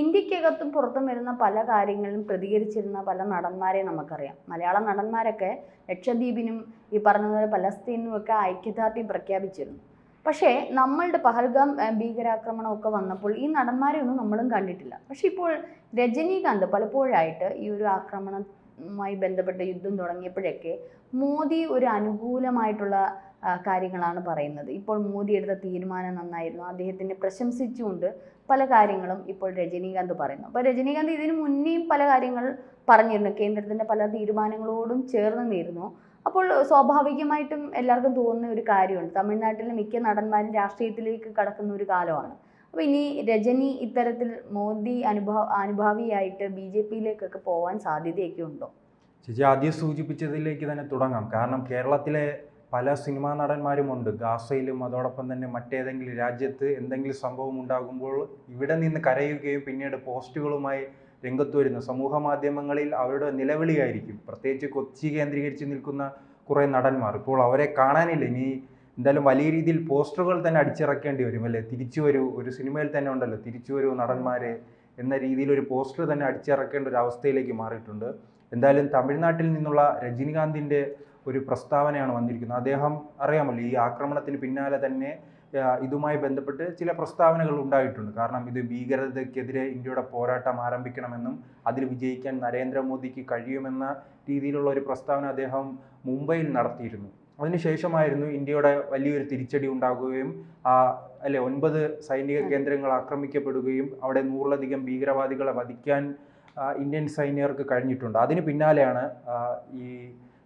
ഇന്ത്യക്കകത്തും പുറത്തും വരുന്ന പല കാര്യങ്ങളിലും പ്രതികരിച്ചിരുന്ന പല നടന്മാരെ നമുക്കറിയാം. മലയാള നടന്മാരൊക്കെ ലക്ഷദ്വീപിനും ഈ പറഞ്ഞതുപോലെ പലസ്തീനും ഒക്കെ ഐക്യദാർഢ്യം പ്രഖ്യാപിച്ചിരുന്നു. പക്ഷേ നമ്മളുടെ പഹൽഗാം ഭീകരാക്രമണമൊക്കെ വന്നപ്പോൾ ഈ നടന്മാരെ ഒന്നും നമ്മളും കണ്ടിട്ടില്ല. പക്ഷേ ഇപ്പോൾ രജനീകാന്ത് പലപ്പോഴായിട്ട് ഈ ഒരു ആക്രമണവുമായി ബന്ധപ്പെട്ട യുദ്ധം തുടങ്ങിയപ്പോഴൊക്കെ മോദി ഒരു അനുകൂലമായിട്ടുള്ള കാര്യങ്ങളാണ് പറയുന്നത്. ഇപ്പോൾ മോദി എടുത്ത തീരുമാനം നന്നായിരുന്നു. അദ്ദേഹത്തിനെ പ്രശംസിച്ചുകൊണ്ട് പല കാര്യങ്ങളും ഇപ്പോൾ രജനീകാന്ത് പറയുന്നു. അപ്പോൾ രജനീകാന്ത് ഇതിനു മുന്നേയും പല കാര്യങ്ങൾ പറഞ്ഞിരുന്നു. കേന്ദ്രത്തിന്റെ പല തീരുമാനങ്ങളോടും ചേർന്ന് നിന്നിരുന്നു. അപ്പോൾ സ്വാഭാവികമായിട്ടും എല്ലാവർക്കും തോന്നുന്ന ഒരു കാര്യമുണ്ട്. തമിഴ്നാട്ടിലെ മിക്ക നടന്മാരും രാഷ്ട്രീയത്തിലേക്ക് കടക്കുന്ന ഒരു കാലമാണ്. അപ്പോൾ ഇനി രജനി ഇത്തരത്തിൽ മോദി അനുഭവ അനുഭാവിയായിട്ട് ബി ജെ പിയിലേക്കൊക്കെ പോകാൻ സാധ്യതയൊക്കെ ഉണ്ടോ? ചേച്ചി ആദ്യം സൂചിപ്പിച്ചതിലേക്ക് തന്നെ തുടങ്ങാം. കാരണം കേരളത്തിലെ പല സിനിമാ നടന്മാരുമുണ്ട് ഗാസയിലും അതോടൊപ്പം തന്നെ മറ്റേതെങ്കിലും രാജ്യത്ത് എന്തെങ്കിലും സംഭവം ഉണ്ടാകുമ്പോൾ ഇവിടെ നിന്ന് കരയുകയും പിന്നീട് പോസ്റ്റുകളുമായി രംഗത്ത് വരുന്ന സമൂഹ മാധ്യമങ്ങളിൽ അവരുടെ നിലവിളിയായിരിക്കും. പ്രത്യേകിച്ച് കൊച്ചി കേന്ദ്രീകരിച്ച് നിൽക്കുന്ന കുറേ നടന്മാർ. ഇപ്പോൾ അവരെ കാണാനില്ല. ഇനി എന്തായാലും വലിയ രീതിയിൽ പോസ്റ്ററുകൾ തന്നെ അടിച്ചിറക്കേണ്ടി വരും അല്ലേ? തിരിച്ചു വരൂ. ഒരു സിനിമയിൽ തന്നെ ഉണ്ടല്ലോ തിരിച്ചു വരൂ നടന്മാരെ എന്ന രീതിയിൽ ഒരു പോസ്റ്റർ തന്നെ അടിച്ചിറക്കേണ്ട ഒരു അവസ്ഥയിലേക്ക് മാറിയിട്ടുണ്ട്. എന്തായാലും തമിഴ്നാട്ടിൽ നിന്നുള്ള രജനികാന്തിന്റെ ഒരു പ്രസ്താവനയാണ് വന്നിരിക്കുന്നത്. അദ്ദേഹം അറിയാമല്ലോ ഈ ആക്രമണത്തിന് പിന്നാലെ തന്നെ ഇതുമായി ബന്ധപ്പെട്ട് ചില പ്രസ്താവനകൾ ഉണ്ടായിട്ടുണ്ട്. കാരണം ഇത് ഭീകരതയ്ക്കെതിരെ ഇന്ത്യയുടെ പോരാട്ടം ആരംഭിക്കണമെന്നും അതിൽ വിജയിക്കാൻ നരേന്ദ്രമോദിക്ക് കഴിയുമെന്ന രീതിയിലുള്ള ഒരു പ്രസ്താവന അദ്ദേഹം മുംബൈയിൽ നടത്തിയിരുന്നു. അതിനുശേഷമായിരുന്നു ഇന്ത്യയുടെ വലിയൊരു തിരിച്ചടി ഉണ്ടാകുകയും ആ അല്ലെ ഒൻപത് സൈനിക കേന്ദ്രങ്ങൾ ആക്രമിക്കപ്പെടുകയും അവിടെ നൂറിലധികം ഭീകരവാദികളെ വധിക്കാൻ ഇന്ത്യൻ സൈനികർക്ക് കഴിഞ്ഞിട്ടുണ്ട്. അതിന് പിന്നാലെയാണ് ഈ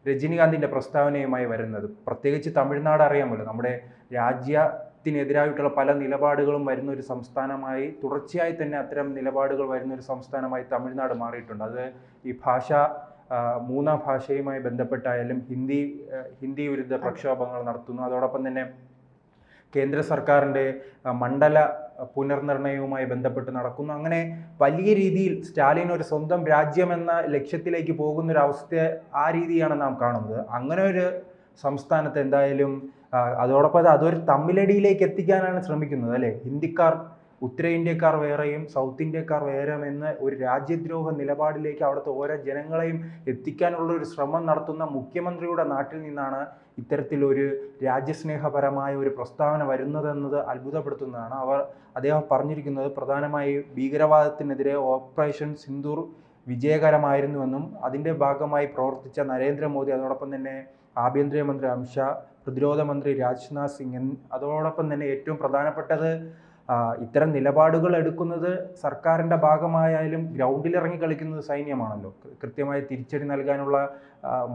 രജനീകാന്തിന്റെ പ്രസ്താവനയുമായി വരുന്നത്. പ്രത്യേകിച്ച് തമിഴ്നാട് അറിയാമല്ലോ നമ്മുടെ രാജ്യത്തിനെതിരായിട്ടുള്ള പല നിലപാടുകളും വരുന്ന ഒരു സംസ്ഥാനമായി തുടർച്ചയായി തന്നെ അത്തരം നിലപാടുകൾ വരുന്ന ഒരു സംസ്ഥാനമായി തമിഴ്നാട് മാറിയിട്ടുണ്ട്. അത് ഈ ഭാഷ മൂന്നാം ഭാഷയുമായി ബന്ധപ്പെട്ടായാലും ഹിന്ദി ഹിന്ദി വിരുദ്ധ പ്രക്ഷോഭങ്ങൾ നടത്തുന്നു. അതോടൊപ്പം തന്നെ കേന്ദ്ര സർക്കാരിന്റെ മണ്ഡല പുനർനിർണയവുമായി ബന്ധപ്പെട്ട് നടക്കുന്നു. അങ്ങനെ വലിയ രീതിയിൽ സ്റ്റാലിൻ ഒരു സ്വന്തം രാജ്യമെന്ന ലക്ഷ്യത്തിലേക്ക് പോകുന്ന ഒരു അവസ്ഥ ആ രീതിയാണ് നാം കാണുന്നത്. അങ്ങനെ ഒരു സംസ്ഥാനത്ത് എന്തായാലും അതോടൊപ്പം അതൊരു തമ്മിലടിയിലേക്ക് എത്തിക്കാനാണ് ശ്രമിക്കുന്നത് അല്ലേ? ഹിന്ദിക്കാർ ഉത്തരേന്ത്യക്കാർ വേറെയും സൗത്ത് ഇന്ത്യക്കാർ വേറെയും എന്ന് ഒരു രാജ്യദ്രോഹ നിലപാടിലേക്ക് അവിടുത്തെ ഓരോ ജനങ്ങളെയും എത്തിക്കാനുള്ള ഒരു ശ്രമം നടത്തുന്ന മുഖ്യമന്ത്രിയുടെ നാട്ടിൽ നിന്നാണ് ഇത്തരത്തിലൊരു രാജ്യസ്നേഹപരമായ ഒരു പ്രസ്താവന വരുന്നതെന്നത് അത്ഭുതപ്പെടുത്തുന്നതാണ്. അവർ അദ്ദേഹം പറഞ്ഞിരിക്കുന്നത് പ്രധാനമായും ഭീകരവാദത്തിനെതിരെ ഓപ്പറേഷൻ സിന്ദൂർ വിജയകരമായിരുന്നുവെന്നും അതിന്റെ ഭാഗമായി പ്രവർത്തിച്ച നരേന്ദ്രമോദി അതോടൊപ്പം തന്നെ ആഭ്യന്തരമന്ത്രി അമിത്ഷാ പ്രതിരോധ മന്ത്രി രാജ്നാഥ് സിംഗ് അതോടൊപ്പം തന്നെ ഏറ്റവും പ്രധാനപ്പെട്ടത് ഇത്തരം നിലപാടുകൾ എടുക്കുന്നത് സർക്കാരിന്റെ ഭാഗമായാലും ഗ്രൗണ്ടിലിറങ്ങി കളിക്കുന്നത് സൈന്യമാണല്ലോ. കൃത്യമായി തിരിച്ചടി നൽകാനുള്ള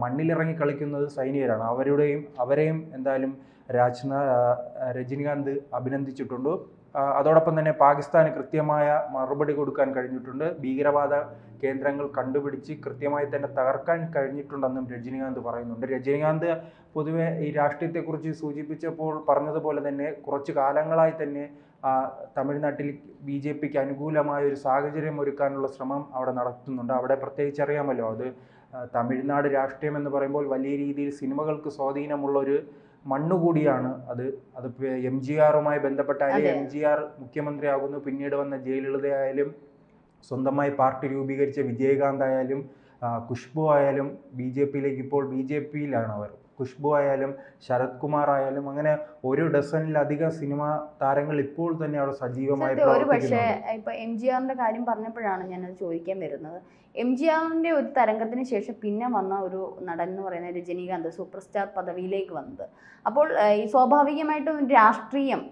മണ്ണിലിറങ്ങി കളിക്കുന്നത് സൈനികരാണ്. അവരുടെയും അവരെയും എന്തായാലും രാജ്നാ രജനീകാന്ത് അഭിനന്ദിച്ചിട്ടുണ്ട്. അതോടൊപ്പം തന്നെ പാകിസ്ഥാന് കൃത്യമായ മറുപടി കൊടുക്കാൻ കഴിഞ്ഞിട്ടുണ്ട്. ഭീകരവാദ കേന്ദ്രങ്ങൾ കണ്ടുപിടിച്ച് കൃത്യമായി തന്നെ തകർക്കാൻ കഴിഞ്ഞിട്ടുണ്ടെന്നും രജനീകാന്ത് പറയുന്നുണ്ട്. രജനീകാന്ത് പൊതുവെ ഈ രാഷ്ട്രീയത്തെക്കുറിച്ച് സൂചിപ്പിച്ചപ്പോൾ പറഞ്ഞതുപോലെ തന്നെ കുറച്ച് കാലങ്ങളായി തന്നെ തമിഴ്നാട്ടിൽ ബി ജെ പിക്ക് അനുകൂലമായ ഒരു സാഹചര്യം ഒരുക്കാനുള്ള ശ്രമം അവിടെ നടത്തുന്നുണ്ട്. അവിടെ പ്രത്യേകിച്ച് അറിയാമല്ലോ അത് തമിഴ്നാട് രാഷ്ട്രീയം എന്ന് പറയുമ്പോൾ വലിയ രീതിയിൽ സിനിമകൾക്ക് സ്വാധീനമുള്ള ഒരു മണ്ണുകൂടിയാണ് അത്. അത് എം ജി ആറുമായി ബന്ധപ്പെട്ടായാലും. എം ജി ആർ മുഖ്യമന്ത്രിയാകുന്നു. പിന്നീട് വന്ന ജയലളിതയായാലും സ്വന്തമായി പാർട്ടി രൂപീകരിച്ച വിജയകാന്ത് ആയാലും ഖുഷ്ബു ആയാലും ബി ജെ പിയിലേക്ക് ഇപ്പോൾ ബി ജെ പിയിലാണ് അവർ. ഖുഷ്ബു ആയാലും ശരത് കുമാർ ആയാലും അങ്ങനെ ഒരു ഡസനിലധികം സിനിമാ താരങ്ങൾ ഇപ്പോൾ തന്നെ അവിടെ സജീവമായി ഒരു പക്ഷേ ഇപ്പൊ എം ജി ആറിന്റെ കാര്യം പറഞ്ഞപ്പോഴാണ് ഞാനത് ചോദിക്കാൻ വരുന്നത്. എം ജി ആറിന്റെ ഒരു തരംഗത്തിന് ശേഷം പിന്നെ വന്ന ഒരു നടൻ എന്ന് പറയുന്നത് രജനീകാന്ത് സൂപ്പർ സ്റ്റാർ പദവിയിലേക്ക് വന്നത്. അപ്പോൾ ഈ സ്വാഭാവികമായിട്ടും രാഷ്ട്രീയം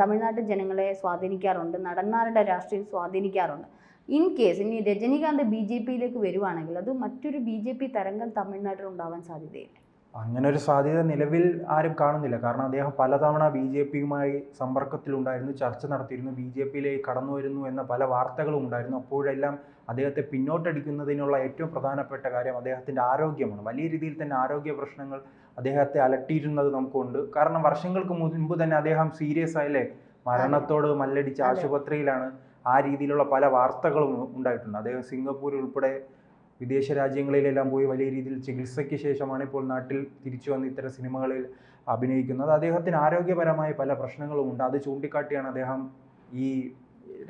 തമിഴ്നാട്ടിൽ ജനങ്ങളെ സ്വാധീനിക്കാറുണ്ട് നടന്മാരുടെ രാഷ്ട്രീയം സ്വാധീനിക്കാറുണ്ട്. ഇൻ കേസ് ഇനി രജനീകാന്ത് ബി ജെ പിയിലേക്ക് വരുവാണെങ്കിൽ അത് മറ്റൊരു ബി ജെ പി തരംഗം തമിഴ്നാട്ടിൽ ഉണ്ടാവാൻ സാധ്യതയില്ല. അങ്ങനെ ഒരു സാധ്യത നിലവിൽ ആരും കാണുന്നില്ല. കാരണം അദ്ദേഹം പലതവണ ബി ജെ പിയുമായി സമ്പർക്കത്തിലുണ്ടായിരുന്നു ചർച്ച നടത്തിയിരുന്നു ബി ജെ പിയിലേക്ക് കടന്നു വരുന്നു എന്ന പല വാർത്തകളും ഉണ്ടായിരുന്നു. അപ്പോഴെല്ലാം അദ്ദേഹത്തെ പിന്നോട്ടടിക്കുന്നതിനുള്ള ഏറ്റവും പ്രധാനപ്പെട്ട കാര്യം അദ്ദേഹത്തിന്റെ ആരോഗ്യമാണ്. വലിയ രീതിയിൽ തന്നെ ആരോഗ്യ പ്രശ്നങ്ങൾ അദ്ദേഹത്തെ അലട്ടിയിരുന്നത് നമുക്കുണ്ട്. കാരണം വർഷങ്ങൾക്ക് മുൻപ് തന്നെ അദ്ദേഹം സീരിയസ് ആയില്ലേ? മരണത്തോട് മല്ലടിച്ച് ആശുപത്രിയിലാണ് ആ രീതിയിലുള്ള പല വാർത്തകളും ഉണ്ടായിട്ടുണ്ട്. അദ്ദേഹം സിംഗപ്പൂർ ഉൾപ്പെടെ വിദേശ രാജ്യങ്ങളിലെല്ലാം പോയി വലിയ രീതിയിൽ ചികിത്സയ്ക്ക് ശേഷമാണ് ഇപ്പോൾ നാട്ടിൽ തിരിച്ചു വന്ന് ഇത്തരം സിനിമകളിൽ അഭിനയിക്കുന്നത്. അദ്ദേഹത്തിന് ആരോഗ്യപരമായ പല പ്രശ്നങ്ങളും ഉണ്ട്. അത് ചൂണ്ടിക്കാട്ടിയാണ് അദ്ദേഹം ഈ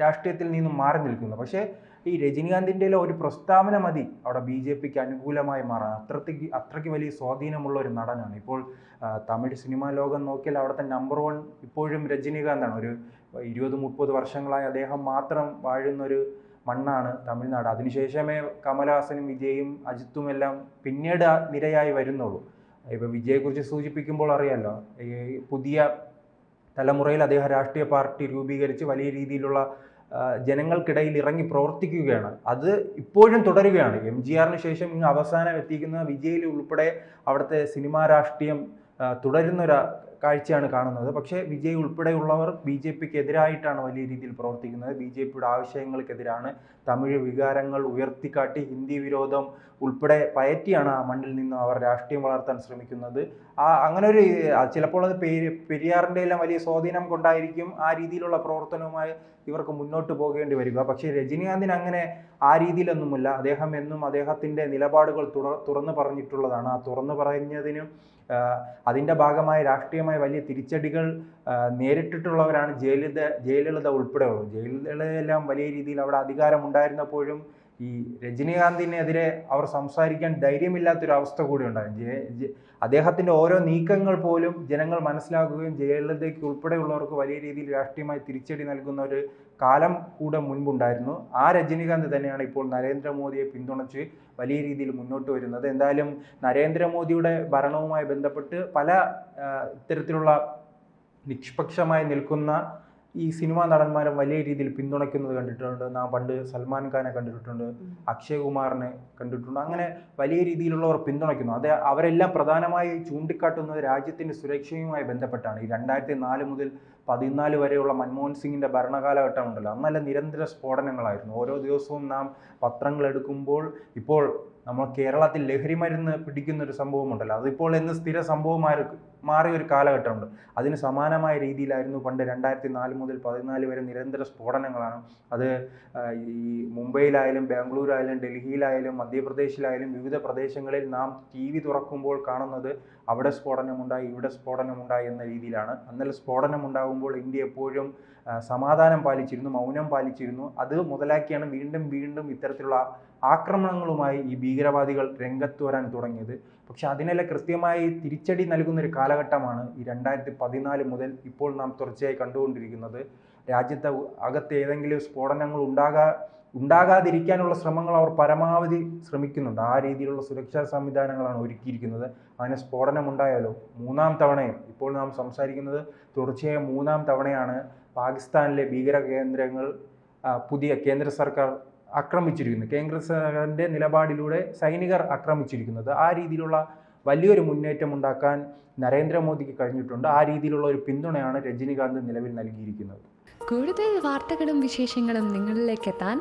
രാഷ്ട്രീയത്തിൽ നിന്നും മാറി നിൽക്കുന്നത്. പക്ഷേ ഈ രജനീകാന്തിന്റെ ഒരു പ്രസ്താവന മതി അവിടെ ബി ജെ പിക്ക് അനുകൂലമായി മാറാൻ. അത്രയ്ക്ക് അത്രയ്ക്ക് വലിയ സ്വാധീനമുള്ള ഒരു നടനാണ്. ഇപ്പോൾ തമിഴ് സിനിമാ ലോകം നോക്കിയാൽ അവിടുത്തെ നമ്പർ വൺ ഇപ്പോഴും രജനീകാന്താണ്. ഒരു ഇരുപത് മുപ്പത് വർഷങ്ങളായി അദ്ദേഹം മാത്രം വാഴുന്നൊരു മണ്ണാണ് തമിഴ്നാട്. അതിനുശേഷമേ കമലഹാസനും വിജയും അജിത്തും എല്ലാം പിന്നീട് നിരയായി വരുന്നുള്ളൂ. ഇപ്പോൾ വിജയെക്കുറിച്ച് സൂചിപ്പിക്കുമ്പോൾ അറിയാമല്ലോ ഈ പുതിയ തലമുറയിൽ അദ്ദേഹം രാഷ്ട്രീയ പാർട്ടി രൂപീകരിച്ച് വലിയ രീതിയിലുള്ള ജനങ്ങൾക്കിടയിൽ ഇറങ്ങി പ്രവർത്തിക്കുകയാണ്. അത് ഇപ്പോഴും തുടരുകയാണ്. എം ജി ആറിന് ശേഷം ഇങ്ങ് അവസാനം എത്തിക്കുന്ന വിജയിൽ ഉൾപ്പെടെ അവിടുത്തെ സിനിമാ രാഷ്ട്രീയം തുടരുന്നൊരു കാഴ്ചയാണ് കാണുന്നത്. പക്ഷേ വിജയ് ഉൾപ്പെടെയുള്ളവർ ബി ജെ പിക്ക് എതിരായിട്ടാണ് വലിയ രീതിയിൽ പ്രവർത്തിക്കുന്നത്. ബി ജെ പിയുടെ ആവശ്യങ്ങൾക്കെതിരാണ് തമിഴ് വികാരങ്ങൾ ഉയർത്തിക്കാട്ടി ഹിന്ദി വിരോധം ഉൾപ്പെടെ പയറ്റിയാണ് ആ മണ്ണിൽ നിന്ന് അവർ രാഷ്ട്രീയം വളർത്താൻ ശ്രമിക്കുന്നത്. ആ അങ്ങനെ ഒരു ചിലപ്പോൾ അത് പെരി പെരിയാറിന്റെ എല്ലാം വലിയ സ്വാധീനം കൊണ്ടായിരിക്കും ആ രീതിയിലുള്ള പ്രവർത്തനവുമായി ഇവർക്ക് മുന്നോട്ട് പോകേണ്ടി വരിക. പക്ഷേ രജനീകാന്തിന് അങ്ങനെ ആ രീതിയിലൊന്നുമില്ല. അദ്ദേഹം എന്നും അദ്ദേഹത്തിന്റെ നിലപാടുകൾ തുറ തുറന്നു പറഞ്ഞിട്ടുള്ളതാണ്. ആ തുറന്നു പറഞ്ഞതിനും അതിന്റെ ഭാഗമായി രാഷ്ട്രീയമായി വലിയ തിരിച്ചടികൾ നേരിട്ടിട്ടുള്ളവരാണ് ജയലളിത ജയലളിത ഉൾപ്പെടെയുള്ളത്. ജയലളിതയെല്ലാം വലിയ രീതിയിൽ അവിടെ അധികാരമുണ്ടായിരുന്നപ്പോഴും ഈ രജനീകാന്തിനെതിരെ അവർ സംസാരിക്കാൻ ധൈര്യമില്ലാത്തൊരു അവസ്ഥ കൂടി ഉണ്ടായിരുന്നു. അദ്ദേഹത്തിന്റെ ഓരോ നീക്കങ്ങൾ പോലും ജനങ്ങൾ മനസ്സിലാക്കുകയും ജയലളിതയ്ക്ക് ഉൾപ്പെടെയുള്ളവർക്ക് വലിയ രീതിയിൽ രാഷ്ട്രീയമായി തിരിച്ചടി നൽകുന്ന ഒരു കാലം കൂടെ മുൻപുണ്ടായിരുന്നു. ആ രജനീകാന്ത് തന്നെയാണ് ഇപ്പോൾ നരേന്ദ്രമോദിയെ പിന്തുണച്ച് വലിയ രീതിയിൽ മുന്നോട്ട് വരുന്നത്. എന്തായാലും നരേന്ദ്രമോദിയുടെ ഭരണവുമായി ബന്ധപ്പെട്ട് പല ഇത്തരത്തിലുള്ള നിഷ്പക്ഷമായി നിൽക്കുന്ന ഈ സിനിമാ നടന്മാരെ വലിയ രീതിയിൽ പിന്തുണയ്ക്കുന്നത് കണ്ടിട്ടുണ്ട്. നാം പണ്ട് സൽമാൻ ഖാനെ കണ്ടിട്ടുണ്ട് അക്ഷയ് കുമാറിനെ കണ്ടിട്ടുണ്ട്. അങ്ങനെ വലിയ രീതിയിലുള്ളവർ പിന്തുണയ്ക്കുന്നു. അത് അവരെല്ലാം പ്രധാനമായി ചൂണ്ടിക്കാട്ടുന്നത് രാജ്യത്തിന്റെ സുരക്ഷയുമായി ബന്ധപ്പെട്ടാണ്. ഈ രണ്ടായിരത്തി നാല് മുതൽ പതിനാല് വരെയുള്ള മൻമോഹൻ സിംഗിന്റെ ഭരണകാലഘട്ടം ഉണ്ടല്ലോ അന്നല്ല നിരന്തര സ്ഫോടനങ്ങളായിരുന്നു. ഓരോ ദിവസവും നാം പത്രങ്ങൾ എടുക്കുമ്പോൾ ഇപ്പോൾ നമ്മൾ കേരളത്തിൽ ലഹരി മരുന്ന് പിടിക്കുന്ന ഒരു സംഭവമുണ്ടല്ലോ. അതിപ്പോൾ എന്ന് സ്ഥിര സംഭവമായി മാറിയ ഒരു കാലഘട്ടമുണ്ട്. അതിന് സമാനമായ രീതിയിലായിരുന്നു പണ്ട് രണ്ടായിരത്തി നാല് മുതൽ പതിനാല് വരെ നിരന്തര സ്ഫോടനങ്ങളാണ്. അത് ഈ മുംബൈയിലായാലും ബാംഗ്ലൂരായാലും ഡൽഹിയിലായാലും മധ്യപ്രദേശിലായാലും വിവിധ പ്രദേശങ്ങളിൽ നാം ടി വി തുറക്കുമ്പോൾ കാണുന്നത് അവിടെ സ്ഫോടനമുണ്ടായി ഇവിടെ സ്ഫോടനമുണ്ടായി എന്ന രീതിയിലാണ്. അന്നലെ സ്ഫോടനം ഉണ്ടാകുമ്പോൾ ഇന്ത്യ എപ്പോഴും സമാധാനം പാലിച്ചിരുന്നു മൗനം പാലിച്ചിരുന്നു. അത് മുതലാക്കിയാണ് വീണ്ടും വീണ്ടും ഇത്തരത്തിലുള്ള ആക്രമണങ്ങളുമായി ഈ ഭീകരവാദികൾ രംഗത്ത് വരാൻ തുടങ്ങിയത്. പക്ഷെ അതിനെല്ലാം കൃത്യമായി തിരിച്ചടി നൽകുന്ന ഒരു കാലഘട്ടമാണ് ഈ രണ്ടായിരത്തി പതിനാല് മുതൽ ഇപ്പോൾ നാം തുടർച്ചയായി കണ്ടുകൊണ്ടിരിക്കുന്നത്. രാജ്യത്തെ അകത്ത് ഏതെങ്കിലും സ്ഫോടനങ്ങൾ ഉണ്ടാകാ ഉണ്ടാകാതിരിക്കാനുള്ള ശ്രമങ്ങൾ അവർ പരമാവധി ശ്രമിക്കുന്നുണ്ട്. ആ രീതിയിലുള്ള സുരക്ഷാ സംവിധാനങ്ങളാണ് ഒരുക്കിയിരിക്കുന്നത്. അങ്ങനെ സ്ഫോടനമുണ്ടായാലോ? മൂന്നാം തവണയും. ഇപ്പോൾ നാം സംസാരിക്കുന്നത് തുടർച്ചയായ മൂന്നാം തവണയാണ് പാകിസ്ഥാനിലെ ഭീകര കേന്ദ്രങ്ങൾ പുതിയ കേന്ദ്ര സർക്കാർ ആക്രമിച്ചിരിക്കുന്നത്. കേന്ദ്ര സർക്കാരിന്റെ നിലപാടിലൂടെ സൈനികർ ആക്രമിച്ചിരിക്കുന്നത്. ആ രീതിയിലുള്ള വലിയൊരു മുന്നേറ്റം ഉണ്ടാക്കാൻ നരേന്ദ്രമോദിക്ക് കഴിഞ്ഞിട്ടുണ്ട്. ആ രീതിയിലുള്ള ഒരു പിന്തുണയാണ് രജനീകാന്ത് നിലവിൽ നൽകിയിരിക്കുന്നത്. കൂടുതൽ വാർത്തകളും വിശേഷങ്ങളും നിങ്ങളിലേക്ക് എത്താൻ